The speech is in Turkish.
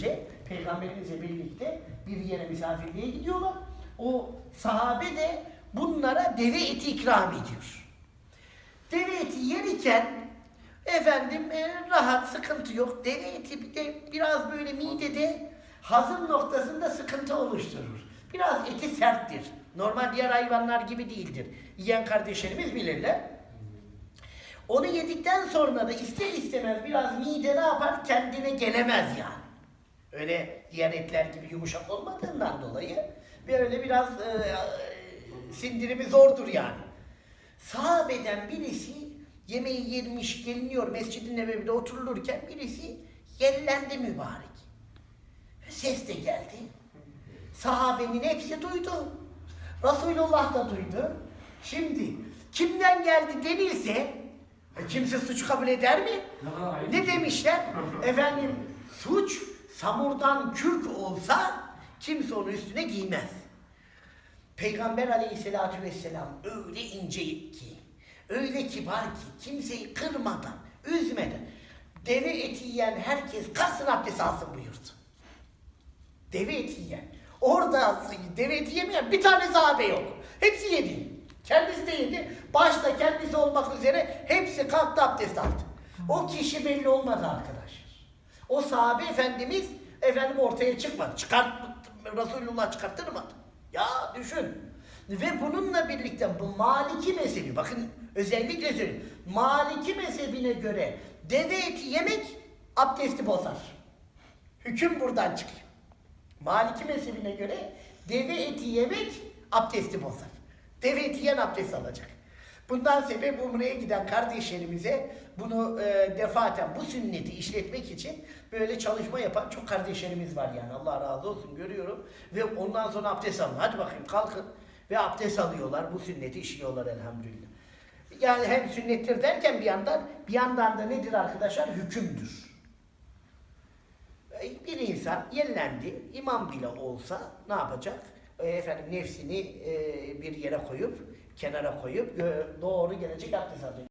önce peygamberimizle birlikte bir yere misafirliğe gidiyorlar. O sahabe de bunlara deve eti ikram ediyor. Deve eti yerken efendim e, rahat sıkıntı yok. Deve eti bir de biraz böyle midede hazım noktasında sıkıntı oluşturur. Biraz eti serttir. Normal diğer hayvanlar gibi değildir. Yiyen kardeşlerimiz bilirler. Onu yedikten sonra da ister istemez biraz mide ne yapar? Kendine gelemez yani. Öyle diğer etler gibi yumuşak olmadığından dolayı böyle biraz e, e, sindirimi zordur yani. Sahabeden birisi yemeği yemiş geliniyor Mescid-i Nebevi'de oturulurken birisi yellendi mübarek. Ses de geldi. Sahabenin hepsi duydu. Resulullah da duydu. Şimdi kimden geldi denilse e, kimse suç kabul eder mi? Ne demişler? Efendim suç samurdan kürk olsa kimse onun üstüne giymez. Peygamber aleyhissalatü vesselam öyle ince ki, öyle kibar ki kimseyi kırmadan, üzmeden deve eti yiyen herkes kalsın abdest alsın buyurdu. Deve eti yiyen. Orada deve eti yemeyen bir tane sahabe yok. Hepsi yedi. Kendisi de yedi. Başta kendisi olmak üzere hepsi kalktı abdest aldı. O kişi belli olmadı arkadaşlar. O sahabe efendimiz efendim ortaya çıkmadı. Çıkart Resulullah çıkarttırmadı. Ya düşün. Ve bununla birlikte bu Maliki mezhebi bakın özellikle söyleyeyim. Maliki mezhebine göre deve eti yemek abdesti bozar. Hüküm buradan çıkıyor. Maliki mezhebine göre deve eti yemek abdesti bozar. Deve eti yiyen abdest alacak. Bundan sebep Umre'ye giden kardeşlerimize bunu e, defaten bu sünneti işletmek için böyle çalışma yapan çok kardeşlerimiz var yani Allah razı olsun görüyorum. Ve ondan sonra abdest alın. Hadi bakayım kalkın ve abdest alıyorlar. Bu sünneti işliyorlar elhamdülillah. Yani hem sünnettir derken bir yandan bir yandan da nedir arkadaşlar? Hükümdür. Bir insan yenilendi, imam bile olsa ne yapacak? E, efendim nefsini e, bir yere koyup, kenara koyup doğru gelecek abdest alacak.